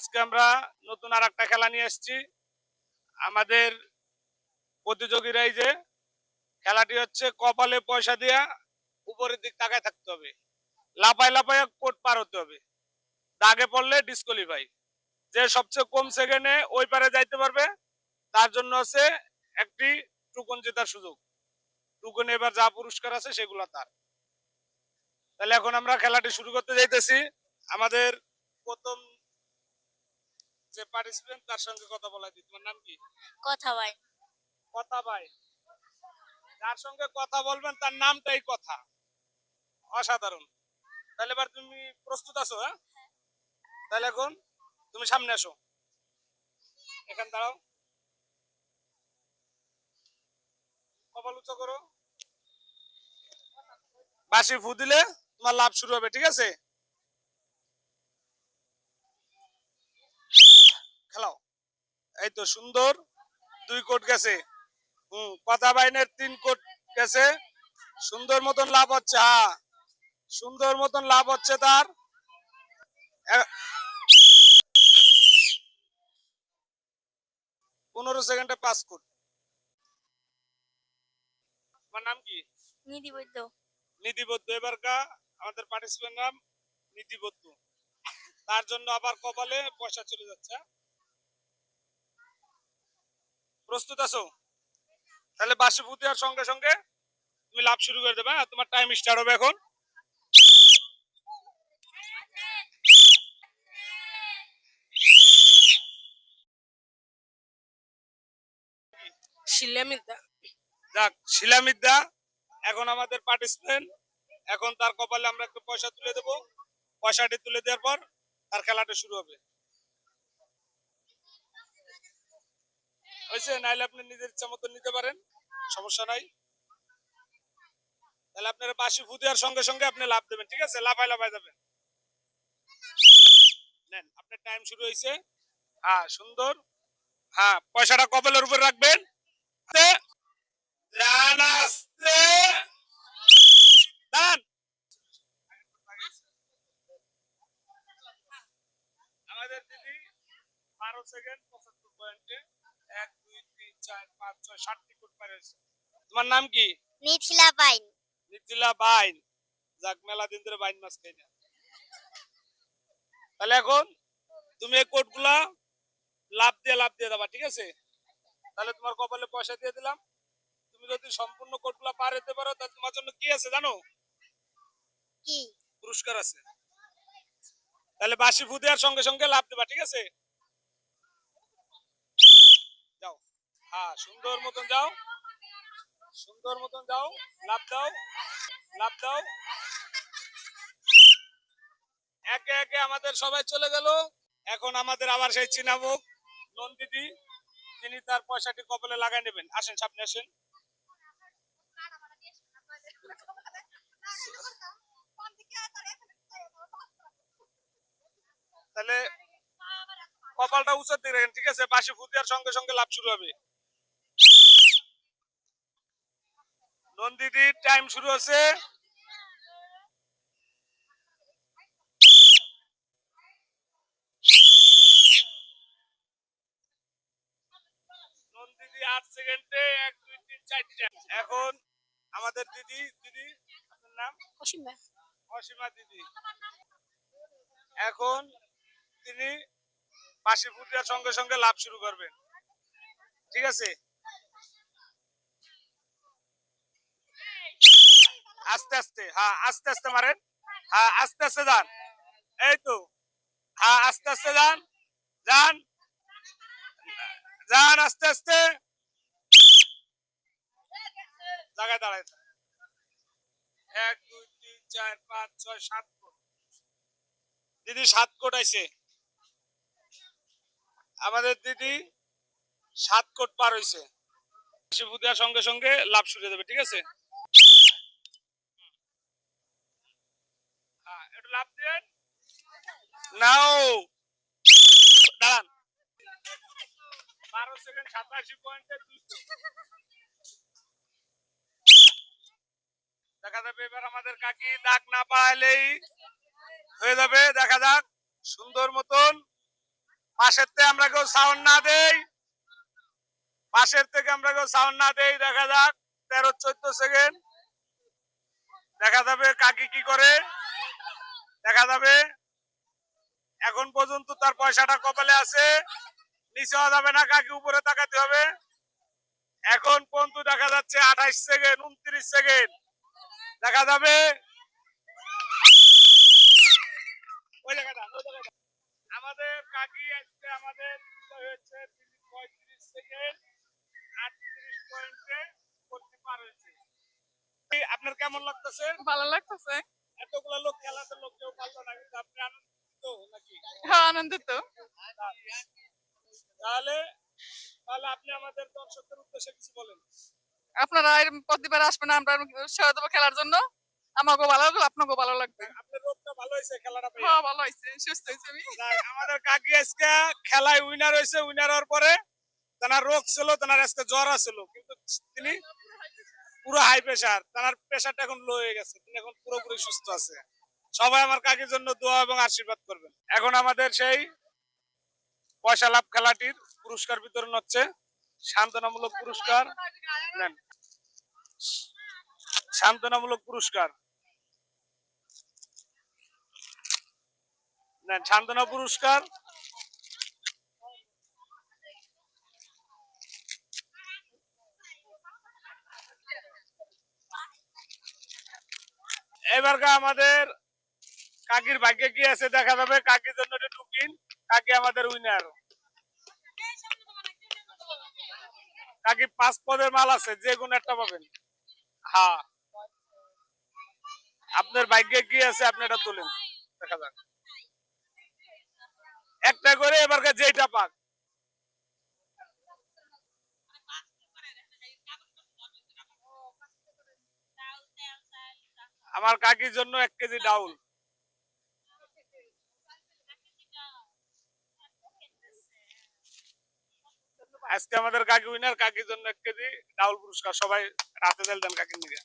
আজকে আমরা নতুন আর একটা খেলা নিয়ে এসেছি আমাদের প্রতিযোগীরা এই যে খেলাটি হচ্ছে কপালে পয়সা দিয়া উপরের দিক তাকায় থাকতে হবে। লাফায় লাফায় কোট পার হতে হবে। দাগে পড়লে ডিসকোয়ালিফাই যে সবচেয়ে কম সেকেন্ডে ওই পারে যাইতে পারবে, তার জন্য আছে একটি টুকন জেতার সুযোগ। টুকন এবার যা পুরস্কার আছে সেগুলো তার। তাহলে এখন আমরা খেলাটি শুরু করতে যাইতেছি। আমাদের প্রথম যে পার্টিসিপেন্ট তার সঙ্গে কথা বলা দিই। তোমার নাম কি? কথা ভাই। কথা ভাই। যার সঙ্গে কথা বলবেন তার নামটাই কথা। অসাধারণ। তাহলে এবার তুমি প্রস্তুত আছো হ্যাঁ? তাহলে এখন তুমি সামনে আসো। এখান দাঁড়াও। কপাল উঁচু করো। বাসি ফু দিলে তোমার লাভ শুরু হবে ঠিক আছে? খেলাও। এই তো সুন্দর দুই কোট গেছে। হুম কথা বাইনের তিন কোট গেছে। সুন্দর মতন লাভ হচ্ছে হ্যাঁ। সুন্দর মতন লাভ হচ্ছে তার। পনেরো সেকেন্ডে পাস কোট। তোমার নাম কি? নিধি বৈদ্য। নীতিবদ্ধ এবারকা আমাদের পার্টিসিপেন্ট নাম নীতিবদ্ধ তার জন্য আবার কপালে পয়সা চলে যাচ্ছে হ্যাঁ? প্রস্তুত আছো? তাহলে বাসি ফুটি আর সঙ্গে সঙ্গে তুমি লাভ শুরু করে দেবে হ্যাঁ? তোমার টাইম স্টার্ট হবে এখন। যাক শিলামিদ্যা এখন আমাদের পার্টিসিপেন্ট এখন তার কপালে আমরা একটু পয়সা তুলে দেবো। পয়সাটি তুলে দেওয়ার পর তার খেলাটা শুরু হবে। হয়েছে নাইলে আপনি নিজের ইচ্ছা মতো নিতে পারেন। সমস্যা নাই। তাহলে আপনার বাসি ফু দেওয়ার সঙ্গে সঙ্গে আপনি লাভ দেবেন, ঠিক আছে? লাফায় লাফায় যাবেন। নেন, আপনার টাইম শুরু হয়েছে। হ্যাঁ সুন্দর। হ্যাঁ পয়সাটা কপালের উপর রাখবেন। আমাদের দিদি বারো সেকেন্ড পঁচাত্তর পয়েন্টে এক চার পাঁচ ছয় তোমার নাম কি? নিতিলা বাইন। যাক মেলা দিন ধরে বাইন মাছ খাই না। তাহলে এখন তুমি এই কোটগুলা লাভ দিয়ে লাভ দিয়ে দেবা ঠিক আছে? তাহলে তোমার কপালে পয়সা দিয়ে দিলাম। তুমি যদি সম্পূর্ণ কোটগুলা পার হতে পারো তাহলে তোমার জন্য কি আছে জানো? কি? পুরস্কার আছে। তাহলে বাসি ফু দেওয়ার সঙ্গে সঙ্গে লাভ দেবা ঠিক আছে যাও হ্যাঁ সুন্দর মতন যাও সুন্দর মতন যাও লাভ দাও। লাভ দাও। একে একে আমাদের সবাই চলে গেল। এখন আমাদের আবার সেই চিনামুখ নন্দিদি তিনি তার পয়সাটি কপালে লাগাই নেবেন। আসেন, সামনে আসেন। তাহলে কপালটা উঁচার দিকে রাখেন, ঠিক আছে? বাসি ফু দেওয়ার সঙ্গে সঙ্গে লাভ শুরু হবে। নন্দিদির টাইম শুরু হচ্ছে। নন্দিদি আট সেকেন্ডে এক দুই তিন চারটে এখন আমাদের দিদি দিদি আপনার নাম? অসীম অসীমা দিদি। এখন তিনি বাসি ফুটিয়ার সঙ্গে সঙ্গে লাভ শুরু করবেন। ঠিক আছে? আস্তে আস্তে। হ্যাঁ আস্তে আস্তে মারেন। হ্যাঁ আস্তে আস্তে যান। এই তো। হ্যাঁ আস্তে আস্তে যান। যান। যান, আস্তে আস্তে। জায়গায় দাঁড়ায় এক, দুই, তিন, চার, পাঁচ, ছয়, সাত কোট। দিদি সাত কোট আইছে। আমাদের দিদি সাত কোট পার দেওয়ার সঙ্গে সঙ্গে লাভ শুরু যাবে, ঠিক আছে হ্যাঁ একটু লাভ দেন নাও দাঁড়ান বারো সেকেন্ড সাতাশি পয়েন্টে দেখা যাবে এবার আমাদের কাকি দাগ না পাইলেই হয়ে যাবে। দেখা যাক, সুন্দর মতন। পাশের থেকে আমরা কেউ সাউন্ড না দেই। পাশের থেকে আমরা কেউ সাউন্ড না দেই। দেখা যাক, তেরো চোদ্দ সেকেন্ড দেখা যাবে কাকি কি করে। দেখা যাবে। এখন পর্যন্ত তার পয়সাটা কপালে আছে। নিচে যাবে না, কাকি উপরে তাকাতে হবে? এখন পর্যন্ত দেখা যাচ্ছে আঠাইশ সেকেন্ড উনত্রিশ সেকেন্ড দেখা যাবে? আমাদের কাকি আজকে আমাদের হয়েছে পঁয়ত্রিশ সেকেন্ড আটত্রিশ পয়েন্টে করতে পারেছে। আপনার কেমন লাগতেছে? ভালো লাগতেছে। এতগুলো লোক খেলাতে লোক কেউ পারল না কিন্তু আপনি আনন্দিত নাকি? হ্যাঁ আনন্দিত। তাহলে তাহলে আপনি আমাদের দর্শকদের উদ্দেশ্যে কিছু বলেন। আপনারা এরম প্রতিবার আসবেন আমরা উৎসাহ দেবো খেলার জন্য। ভালো লাগল ভালো লাগবে। আপনার রোগটা ভালো হয়েছে খেলাটা হ্যাঁ ভালো হয়েছে সুস্থ হয়েছে আমি। যাক, আমাদের কাকি আজকে খেলায় উইনার হয়েছে উইনার হওয়ার পরে তার রোগ ছিল তেনার আজকে জ্বর আছিল কিন্তু তিনি পুরো হাই প্রেসার তার প্রেসারটা এখন লো হয়ে গেছে। তিনি এখন পুরোপুরি সুস্থ আছে। সবাই আমার কাকির জন্য দোয়া এবং আশীর্বাদ করবেন। এখন আমাদের সেই পয়সা লাভ খেলাটির পুরস্কার বিতরণ হচ্ছে। সান্ত্বনামূলক পুরস্কার নেন। সান্ত্বনামূলক পুরস্কার নেন। সান্ত্বনা পুরস্কার এবারকা আমাদের কাকির ভাগ্যে কি আছে দেখা যাবে, কাকির জন্য টুকিন, কাকি আমাদের উইনার কাকি পাঁচ পদের মাল আছে, যে কোনো একটা পাবেন। হ্যাঁ। আপনার ভাগ্যে কি আছে, আপনি এটা তুলেন। দেখা যাক। একটা করে এবারকার যেটা পাক। আমার কাকির জন্য এক কেজি ডাউল। আজকে আমাদের কাকি উইনার কাকির জন্য এক কেজি ডাউল পুরস্কার। সবাই রাতে দেন কাকির নিকে।